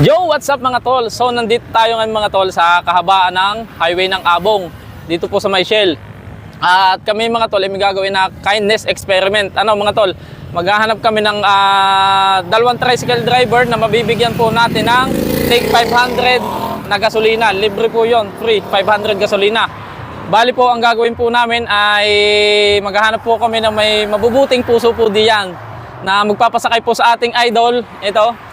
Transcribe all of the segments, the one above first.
Yo, what's up mga tol? So nandito tayo ngayon mga tol sa kahabaan ng highway ng Abong dito po sa Mayshell. At kami mga tol ay gagawin na kindness experiment. Ano mga tol? Maghahanap kami ng ah, dalawang tricycle driver na mabibigyan po natin ng take 500 na gasolina. Libre po yon, free 500 gasolina. Bali po ang gagawin po namin ay maghahanap po kami ng may mabubuting puso po diyan na magpapasakay po sa ating idol. Ito,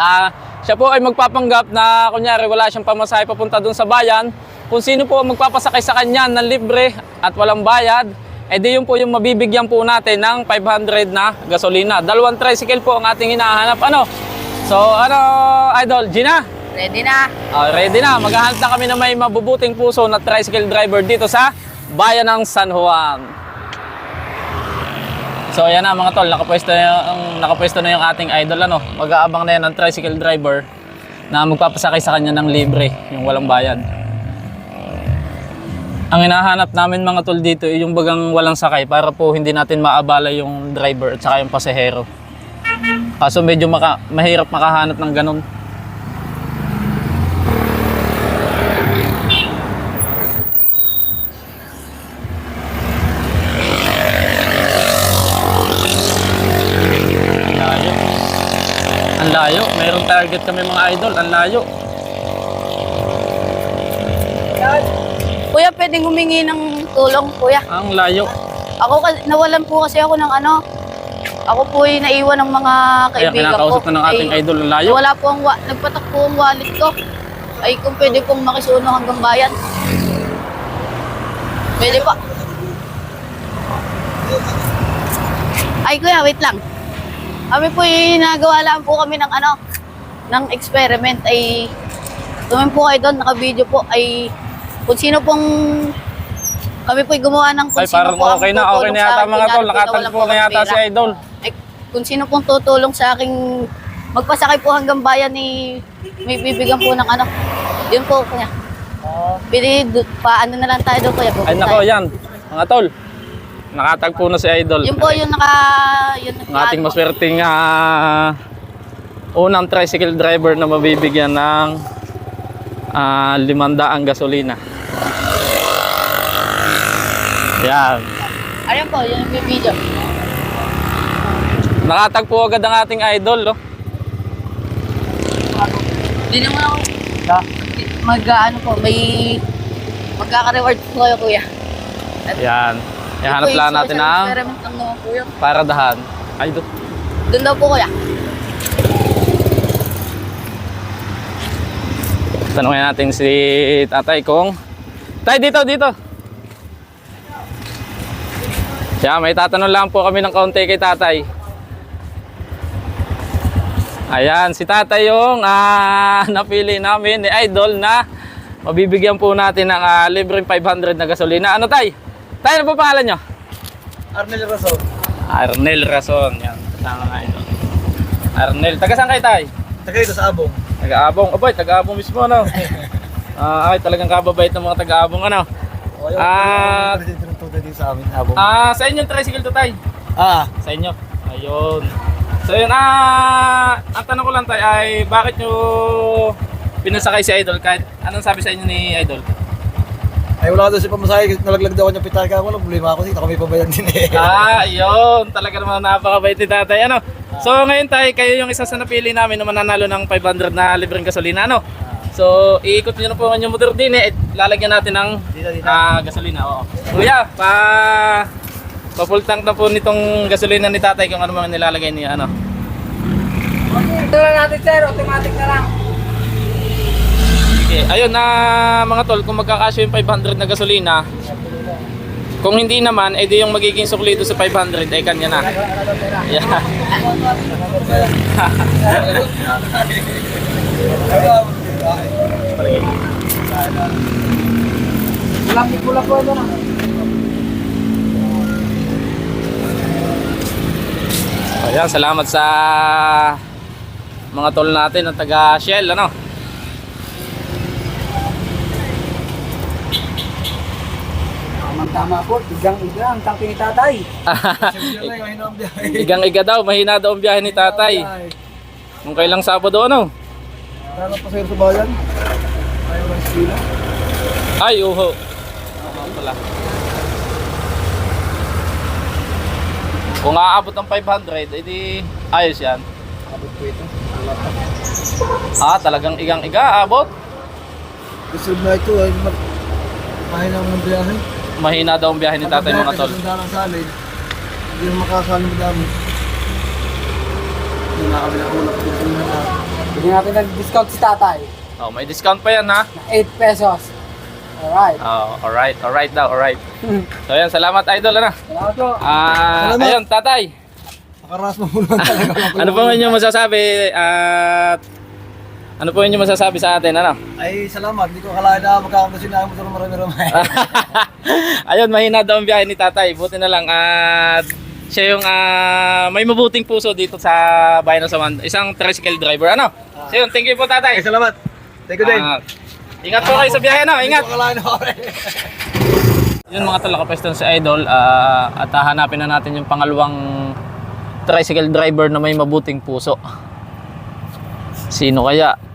Ah, siya po ay magpapanggap na kunyari wala siyang pamasahe papunta doon sa bayan. Kung sino po ang magpapasakay sa kanya ng libre at walang bayad, eh di yun po yung mabibigyan po natin ng 500 na gasolina. Dalawang tricycle po ang ating hinahanap. Ano? So, ano, idol, Gina? Ready na. Ah, ready na. Maghahanap na kami na may mabubuting puso na tricycle driver dito sa bayan ng San Juan. So ayan na mga tol, nakapwesto na yung, nakapwesto na yung ating idol ano. Mag-aabang na yan ng tricycle driver na magpapasakay sa kanya ng libre, yung walang bayad. Ang hinahanap namin mga tol dito ay yung bagang walang sakay para po hindi natin maabala yung driver at saka yung pasahero. Kaso medyo maka, mahirap makahanap ng ganun. Ang layo. Ang layo. Mayroong target kami mga idol. Ang layo. Kuya, pwedeng humingi ng tulong, kuya. Ang layo. Ako, kasi- nawalan po kasi ako ng ano. Ako po ay naiwan ng mga Kaya kaibigan ko. kinakausap na ng ating Ay, idol. Ang layo. Wala po ang, wa- nagpatak po ang wallet ko. Ay, kung pwede pong makisuno hanggang bayan. Pwede pa. Ay, kuya, wait lang. Kami po ay nagawa lang po kami ng ano, ng experiment ay tumim po kayo doon, naka-video po ay kung sino pong kami po ay gumawa ng kung Ay, sino parang po ang okay na. Okay na sa yata akin, mga tol. po, Nakatagpo na yata si idol. Ay, kung sino pong tutulong sa aking magpasakay po hanggang bayan ni may bibigyan po ng ano. Yun po, kuya. Pili, du- paano na lang tayo doon, kuya. Ay nako, yan. Mga tol. Nakatagpo na si idol. Yun po yung naka... Yun, Ang ating maswerteng ah, unang tricycle driver na mabibigyan ng ah, limandaang gasolina. Yan. Ayun po, yun yung video. Nakatagpo agad ang ating idol, no? Hindi naman ako... Mag, ano po, may... Magkaka-reward po kayo, kuya. Yan. Ihanap lang natin ang experiment po yun. paradahan. Ay, do. Doon daw po, kuya. Tanungin natin si tatay kung... Tay, dito, dito. Yan, may tatanong lang po kami ng kaunti kay tatay. Ayan, si tatay yung ah, napili namin ni Idol na mabibigyan po natin ng ah, libreng 500 na gasolina. Ano tay? Tay, ano po pangalan nyo? Arnel Rason. Arnel Rason. Yan, kasama nga Idol. Arnel, taga saan kayo tay? Taga dito sa Abong. Taga-abong. Abay, taga-abong mismo, ano? Ah, ay, talagang kababait ng mga taga-abong, ano? O, yun. Ah. Dito sa amin, Abong. Ah, sa inyo tricycle to, tay? Ah, Sa inyo. Ayun. So, yun, ah, ang tanong ko lang, tay, ay bakit nyo pinasakay si Idol? Kahit, anong sabi sa inyo ni Idol? Ay wala daw si pamasahe. Nalaglag daw ako ng pitaka. Wala problema ako dito. Kami pabayad din eh. ah, yun. Talaga naman napakabait ni tatay. Ano? So, ngayon, tay, kayo yung isa sa napili namin na mananalo ng 500 na libreng gasolina, ano? So, iikot nyo na po ang inyong motor din eh. Lalagyan natin ng Dito, dito. Ah, gasolina, oo. Kuya, pa pa-full tank na po nitong gasolina ni tatay kung ano mga nilalagay niya, ano. Ito lang natin, sir. Automatic na lang. Okay, ayun na mga tol, kung magkakasya yung 500 na gasolina, kung hindi naman, edi yung magiging suklito sa 500 ay kanya na. Yeah. Pula po ito na. Ayan, salamat sa mga tol natin ng taga Shell, ano. Tama po. Igang-igang. Tangki ni tatay. Igang-iga daw, mahina daw ang biyahe ni tatay. Nung kailang Sabado, ano? Kaya pa sa bayan. Ayaw ng sila. Ay, uho. Oo pala. Kung aabot ng 500, edi ayos yan. Abot ko ito. Ah, talagang igang-iga, abot. Gusto na ito ay mag... Mahina ng biyahe. Mahina daw ang biyahe ni tatay mga tol. Hindi na salin. Hindi na makasalin dami. Hindi na kami nakulap na na. Bigyan natin ng discount si tatay. Oh, may discount pa yan ha. Na 8 pesos. Alright. Oh, alright, alright daw, alright. So yan, salamat idol ano. Salamat po. Ah, Salamat. ayun, tatay. Nakaras mo muna talaga. Ano po inyong masasabi at ano po inyong masasabi sa atin, ano? Ay, salamat. Hindi ko akalain na magkakamusin na mo ito ng marami-rami. Ayun, mahina daw ang biyahe ni tatay. Buti na lang at siya yung ah, may mabuting puso dito sa bayan ng Saman. Isang tricycle driver. Ano? So yun, thank you po tatay. Ay, salamat. Thank you din. Ah, ingat po kayo sa biyahe, no? Hindi Ingat. ko akalain na ako Yun mga tol, nakapwesto si Idol ah, at hahanapin na natin yung pangalawang tricycle driver na may mabuting puso. Sino kaya?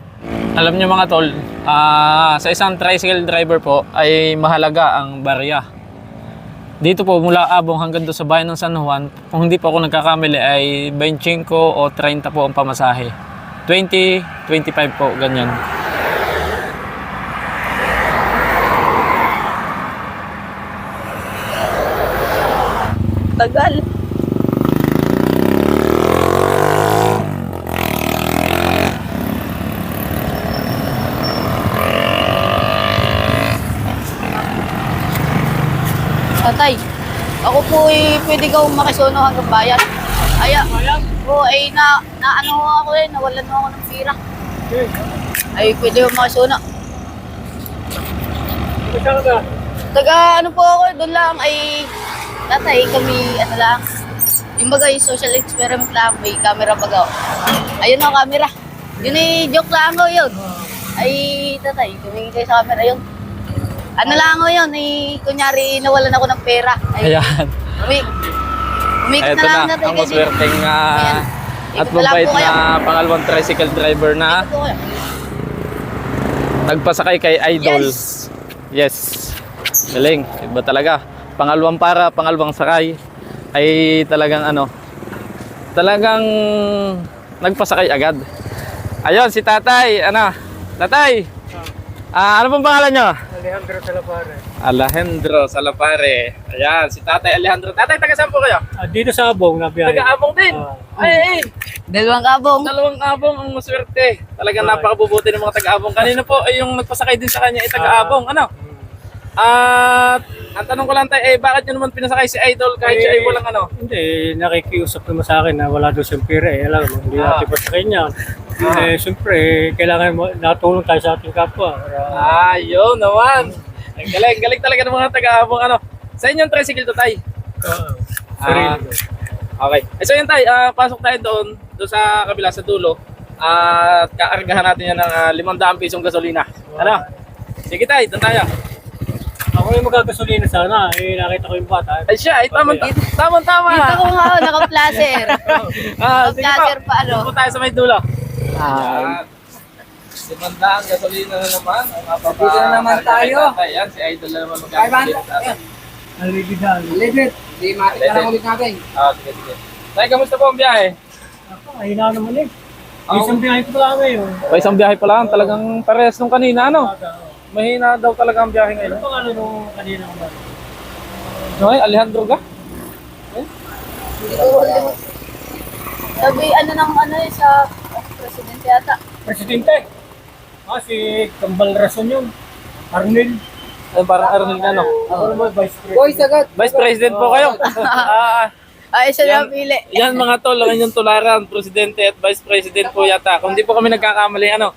Alam niyo mga tol, ah, sa isang tricycle driver po ay mahalaga ang barya. Dito po mula Abong hanggang doon sa bayan ng San Juan, kung hindi po ako nagkakamali ay 25 o 30 po ang pamasahe. 20, 25 po, ganyan. Tagal. Tatay, ako po ay pwede ka makisuno hanggang bayan. Aya, po ay na, na ano ako eh, nawalan mo ako ng pira. Ay pwede ko makisuno. Taga ano po ako, doon lang ay tatay kami ano lang. Yung bagay social experiment lang, may camera baga. Ayun ang camera. Yun ay joke lang ako yun. Ay tatay, tumingin kayo sa camera yun. Ano lang ako yun, ay kunyari nawalan ako ng pera. Ay, Ayan. umi umikot Ito na lang na, natin ang maswerteng ah, Ayan. at Ikot na lang mabait po kayo. na pangalawang tricycle driver na nagpasakay kay Idol. Yes. Yes. Galing. Iba talaga. Pangalawang para, pangalawang sakay ay talagang ano, talagang nagpasakay agad. Ayun, si tatay, ano, tatay, ah, ano pong pangalan nyo? Alejandro Salapare. Alejandro Salapare. Ayan, si tatay Alejandro. Tatay, taga saan po kayo? Ah, dito sa Abong na biyahe. Taga-abong din. Ah. Ay, ay, Dalawang kabong. dalawang abong ang maswerte. Talagang napakabubuti ng mga taga-abong. Kanina po ay yung nagpasakay din sa kanya ay taga-abong. Ano? At ang tanong ko lang tayo, eh bakit nyo naman pinasakay si Idol kahit siya ay walang ano? Hindi, nakikiusap naman sa akin na wala daw siyang pera eh. Alam mo, hindi Ah. natin pa sa kanya. Ah. Eh, siyempre, kailangan mo, natulong tayo sa ating kapwa. Para, Ah, yun naman. Ang galing, galing talaga ng mga taga-abong ano. Sa inyong tricycle to tay. uh, Ah. Okay. Eh, so yun tay, ah, pasok tayo doon, doon sa kabila sa dulo. At kaargahan natin yan ng uh, 500 pisong gasolina. Ano? Sige tay, doon tayo. Ako yung magkagasolina sana. Eh, nakita ko yung bata. Ay siya, ay tamang tamang tama. Dito ko nga, naka-placer. Ah, sige Naka-placer pa, ano? Doon po tayo sa may dulo. Ah. Limandaan gasolina na naman. Dito na naman tayo. Yan, si Idol na naman magkakalit. Nalibigan. Libet, di matik na lang ulit natin. Ah, sige, sige. Tay, kamusta po ang biyahe? Ako, mahina naman eh. Ah. Isang biyahe ko lang ngayon. O isang biyahe pa lang, talagang parehas nung kanina, ano? Mahina daw talaga ang biyahe Ano ngayon. pa ano nung kanina ko ba? Okay, Alejandro ka? Sabi, ano nang ano eh, sa presidente yata. Presidente. Ah, si Kambal Rason yun. Arnel. Ay, parang Arnel na, no? Ako naman, Vice President. Boy, sagot. Vice President po kayo. ah, Ay, isa Yan. na pili. yan mga tol, ang inyong tularan, Presidente at Vice President po yata. Kung di po kami nagkakamali, ano,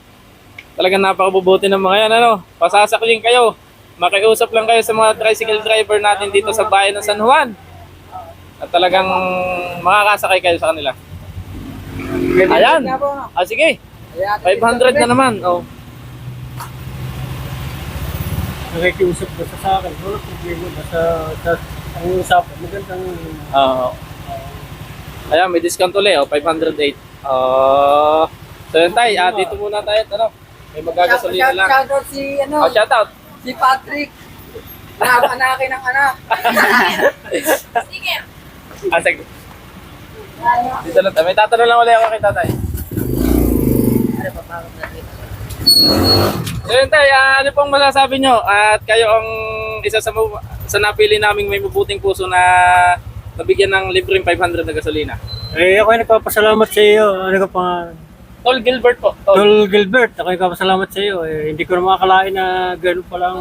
talagang napakabubuti ng mga yan, ano, pasasaklin kayo. Makiusap lang kayo sa mga tricycle driver natin dito sa bayan ng San Juan. At talagang makakasakay kayo sa kanila. Ayan. Ah, sige. 500 na naman. Oh. Nakikiusap ba sa akin? Wala problema. Basta sa ang usapan. Magandang Oo. Ayan, may discount ulit, oh, 508. Ah, So yun tay, ah, dito muna tayo ano, may magagasolina lang. Shoutout si, ano, Oh, shout out. si Patrick. Nakapanakin ng anak. Ah, sige. Dito lang tayo. May tatanong lang ulit ako kay tatay. So yun tay, ah, ano pong masasabi nyo? At kayo ang isa sa, sa napili naming may mabuting puso na nabigyan ng libreng 500 na gasolina. Eh, ako ay nagpapasalamat sa iyo. Ano ka pa? Tol Gilbert po. Tol. Tol Gilbert, ako ay nagpapasalamat sa iyo. Eh, hindi ko na makakalain na gano'n palang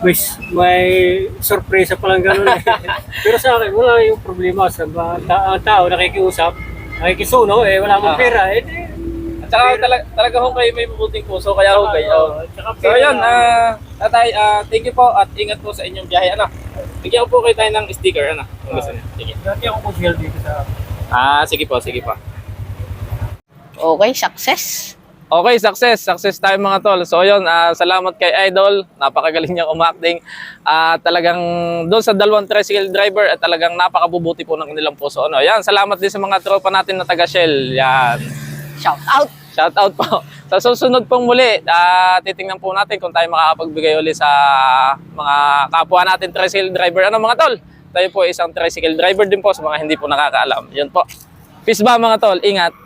may, may sorpresa palang gano'n. Eh. Pero sa akin, wala yung problema sa mga ta- ang tao nakikiusap, nakikisuno, eh, wala Ah. mong pera. Eh, di, At saka talaga, talaga ho kayo may mabuting puso, kaya ho kayo. Oo, tsaka So pera. yun, ah, tatay, ah, thank you po at ingat po sa inyong biyahe. Ano? Bigyan ko po kayo tayo ng sticker, ano? Kung gusto niyo. Sige. Dati ako po siya dito sa Ah, sige po, sige po. Okay, success. Okay, success. Success tayo mga tol. So yun, ah, salamat kay Idol. Napakagaling niya umacting. Ah, talagang doon sa dalawang tricycle driver at talagang napakabubuti po ng kanilang puso. Ano, yan, salamat din sa mga tropa natin na taga Shell. Yan. Shout out. Shout out po. Sa susunod pong muli, ah, titingnan po natin kung tayo makakapagbigay uli sa mga kapwa natin tricycle driver. Ano mga tol? Tayo po isang tricycle driver din po sa mga hindi po nakakaalam. Yun po. Peace ba mga tol? Ingat.